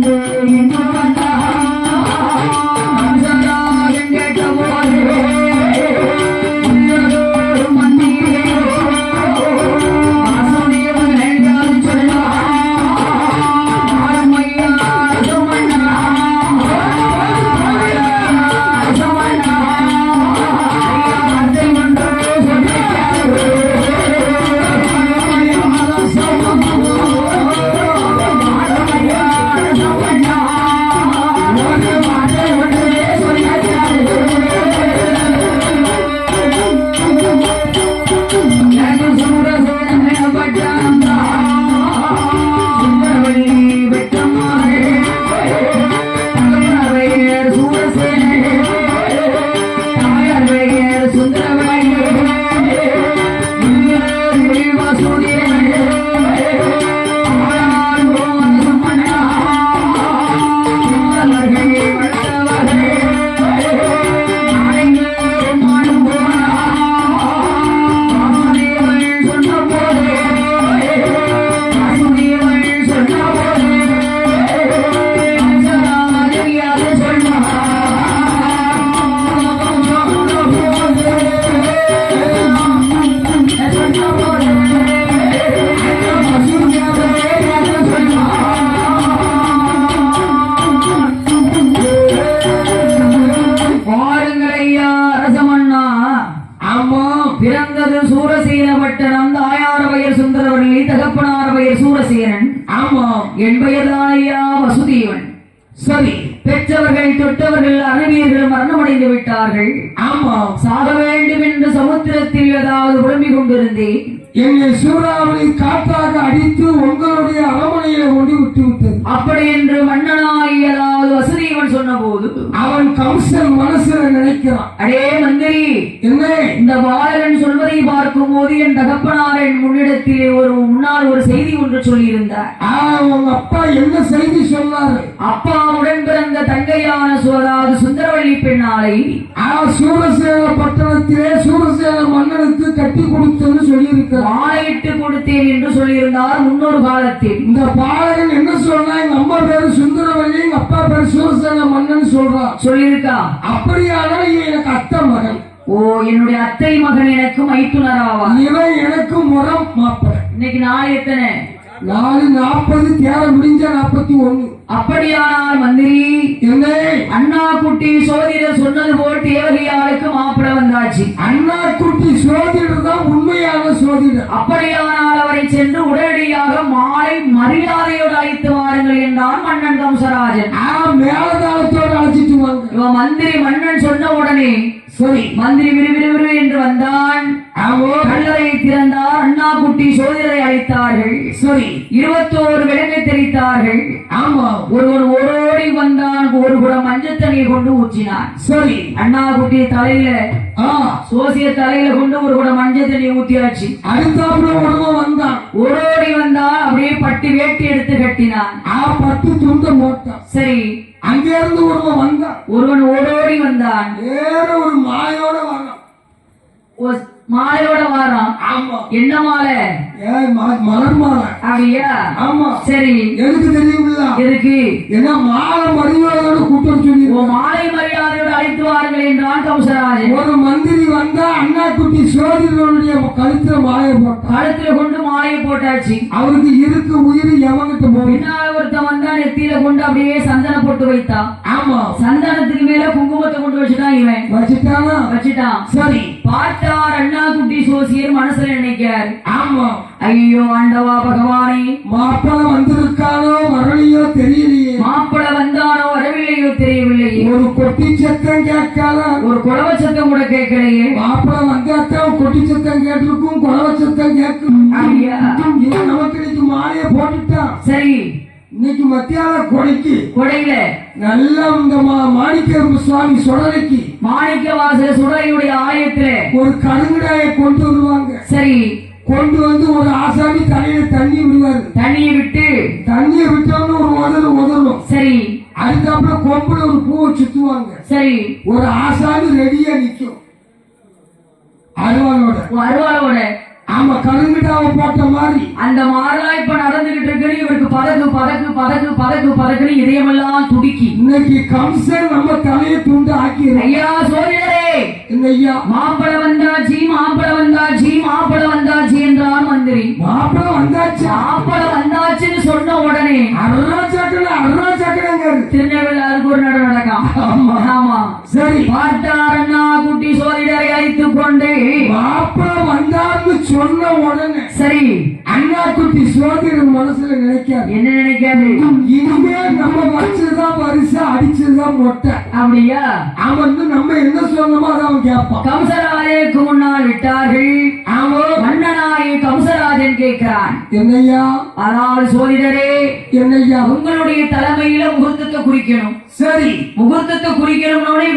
Thank you. பிறந்தது சூரசேன பட்டணம் தாயார் பெயர் சுந்தரவள்ளி தகப்பனார் பெயர் சூரசேனன். ஆமா. என் பெயர் ஐயா வசுதேவன். சரி. பெற்றவர்கள் தொட்டவர்கள் அறிவியர்கள் மரணமடைந்து விட்டார்கள். ஆமா. சாக வேண்டும் என்று சமுத்திரத்தில் ஏதாவது புலம்பிக் கொண்டிருந்தேன். என்னை சூறாவளி காற்றாக அடித்து உங்களுடைய அரமனையில கொண்டு விட்டு விட்டது. அப்படி என்று மன்னனாய் ஏதாவது சொன்னபோது அவன் கம்சன் மனசுல நினைக்கிறான். அடே மந்திரி என்ன? இந்த பாலகன் சொல்வதை பார்க்கும் போது என் தகப்பனார் என் முன்னிடத்திலே ஒரு முன்னால் ஒரு செய்தி ஒன்று சொல்லியிருந்தார். உங்க அப்பா என்ன செய்தி சொன்னாரு? அப்பாவுடன் பிறந்த தங்கையான சு- அதாவது சுந்தரவள்ளி பெண்ணாலை ஆ, சூரசேன பட்டணத்திலே சூரசேன மன்னனுக்கு கட்டி கொடுத்தது சொல்லியிருக்கிறார். மாலையிட்டு கொடுத்தேன் என்று சொல்லியிருந்தார் முன்னொரு காலத்தில் இந்த பாலகன் என்ன சொன்னா எங்க அம்மா பேரு சுந்தரவல்லி எங்க அப்பா பேரு சூரசேன மன்னன் சொல்றான் சொல்லியிருக்கா? அப்படியானா எனக்கு அத்தை மகன். ஓ என்னுடைய அத்தை மகன் எனக்கு மைத்துனராவா? இவன் எனக்கு முறம் மாப்பிள. இன்னைக்கு நாள் எத்தனை? நாலு நாற்பது தேவை முடிஞ்ச நாற்பத்தி ஒண்ணு அப்படியானால் மந்திரி அண்ணா குட்டி சோதிடர் சொன்னது போல் தேவகையாளுக்கு மாப்பிள வந்தாச்சு. அண்ணா குட்டி சோதிடர் தான் உண்மையான சோதிடர் அப்படியானால் அவரை சென்று உடனடியாக மாலை மரியாதையோடு அழைத்து வாருங்கள் என்றான் மன்னன் கம்சராஜன். மேலதாளத்தோட அழைச்சிட்டு வாங்க. இவன் மந்திரி மன்னன் சொன்ன உடனே சரி. மந்திரி விறுவிறுவிறு என்று வந்தான். ஆமோ கல்லறை திறந்தார். அண்ணா குட்டி சோதரரை அழைத்தார்கள். சரி. இருபத்தோரு விலங்கை தெரித்தார்கள் ஆமா. ஒருவன் தண்ணியை கொண்டு ஊற்றினான். சரி. அண்ணா குட்டி தலையில சோசிய தலையில கொண்டு ஒரு குடம் மஞ்சள் தண்ணியை ஊத்தியாச்சு. அடுத்தாப்புல உடனே வந்தான். ஓடோடி வந்தான் அப்படியே பட்டு வேட்டி எடுத்து கட்டினான். ஆ பத்து துண்ட போட்டான் சரி. அங்க இருந்து ஒருவன் வந்தான். ஒருவன் ஓடோடி வந்தான். வேற ஒரு மாயோட வந்தான். ஒரு மாலையோட வாரான் ஆமா. என்ன மாலை? மலர் மாலை. அப்படியா? ஆமா. சரி. எதுக்கு தெரியுமில்ல? எதுக்கு? ஏன்னா மாலை மரியாதையோட கூட்டம் சொல்லி மாலை மரியாதையோடு அழைத்து வாருங்கள் என்றான் கம்சராஜன் ஒரு வந்தா அண்ணா குட்டி சோதரனுடைய கழுத்துல மாலையை போட்டான். கழுத்துல கொண்டு மாலையை போட்டாச்சு. அவருக்கு இருக்கு உயிர் எவங்கிட்ட போய் பின்னால ஒருத்தன் வந்தா நெத்தியில கொண்டு அப்படியே சந்தனம் போட்டு வைத்தான். ஆமா. சந்தனத்துக்கு மேல குங்குமத்தை கொண்டு வச்சுட்டான் இவன். வச்சுட்டானா? வச்சுட்டான். சரி. பார்த்தார் அண்ணா குட்டி சோசியர் மனசுல நினைக்கார் ஆமா. ஐயோ ஆண்டவா பகவானே. மாப்பிள வந்திருக்கானோ வரலையோ தெரியலையே. மாப்பிள வந்தானோ வரவில்லையோ தெரியவில்லையே. ஒரு கொட்டி சத்தம் கேட்காத? ஒரு குழவ சத்தம் கூட கேட்கலையே. கொட்டி சத்தம் கேட்டிருக்கும் குழவ சத்தம் கேட்கும். இவன் நமக்கு இன்னைக்கு மாலையை போட்டுட்டான் சரி. இன்னைக்கு மத்தியான கொடைக்கு கொடையில? நல்லா இந்த மா- மாணிக்க சுவாமி சுடலைக்கு மாணிக்க வாசல சுடலையுடைய ஆலயத்துல. ஒரு கருங்கடாயை கொண்டு வருவாங்க. சரி. கொண்டு வந்து ஒரு ஆசாமி தலையில தண்ணி விடுவாரு. தண்ணியை விட்டு? தண்ணியை விட்டோம்னு ஒரு உதறு உதறும் சரி. அதுக்கப்புறம் கொம்புல ஒரு பூவை சுத்துவாங்க. சரி. ஒரு ஆசாமி ரெடியா நிக்கும். அருவாளோட. அருவாளோட. ஆமா கருங்கிட்டாவை போட்ட மாதிரி. அந்த மாதிரிலாம் இப்ப நடந்துகிட்டு இருக்குன்னு இவருக்கு பதகு பதகு பதகு பதகு பதகுன்னு இதயமெல்லாம் துடிக்கி. இன்னைக்கு கம்சன் நம்ம தலையை துண்டு ஆக்கிடுறேன். ஐயா இந்த ஐயா? மாம்பழம் வந்தாச்சு மாம்பழம் வந்தாச்சு மாம்பழம் வந்தாச்சு என்றான் மந்திரி. மாப்பிள வந்தாச்சு? மாம்பழம் வந்தாச்சுன்னு சொன்ன உடனே அருணா சக்கரை அருணா சக்கரைங்காரு திருநெல்வேலியாருக்கு ஒரு நடு நடக்கும்? ஆமா. சரி. பார்த்தார் சரி அண்ணா குட்டி சோதரன் மனசுல நினைக்காது. என்ன நினைக்காது? இனிமே நம்ம வச்சதுதான் பரிசு அடிச்சதுதான் மொட்டை. அப்படியா? அவன் வந்து நம்ம என்ன சொன்னோமோ அதை அவன் கேட்பான். கம்சராஜனுக்கு முன்னால் விட்டார்கள். ஆமா. மன்னனாயே கம்சராஜன் கேட்கிறான். என்னய்யா ஆனால் சோதிடரே என்னய்யா உங்களுடைய தலைமையில முகூர்த்தத்தை குறிக்கணும். சரி. முகூர்த்தத்தை குறிக்கணும்னு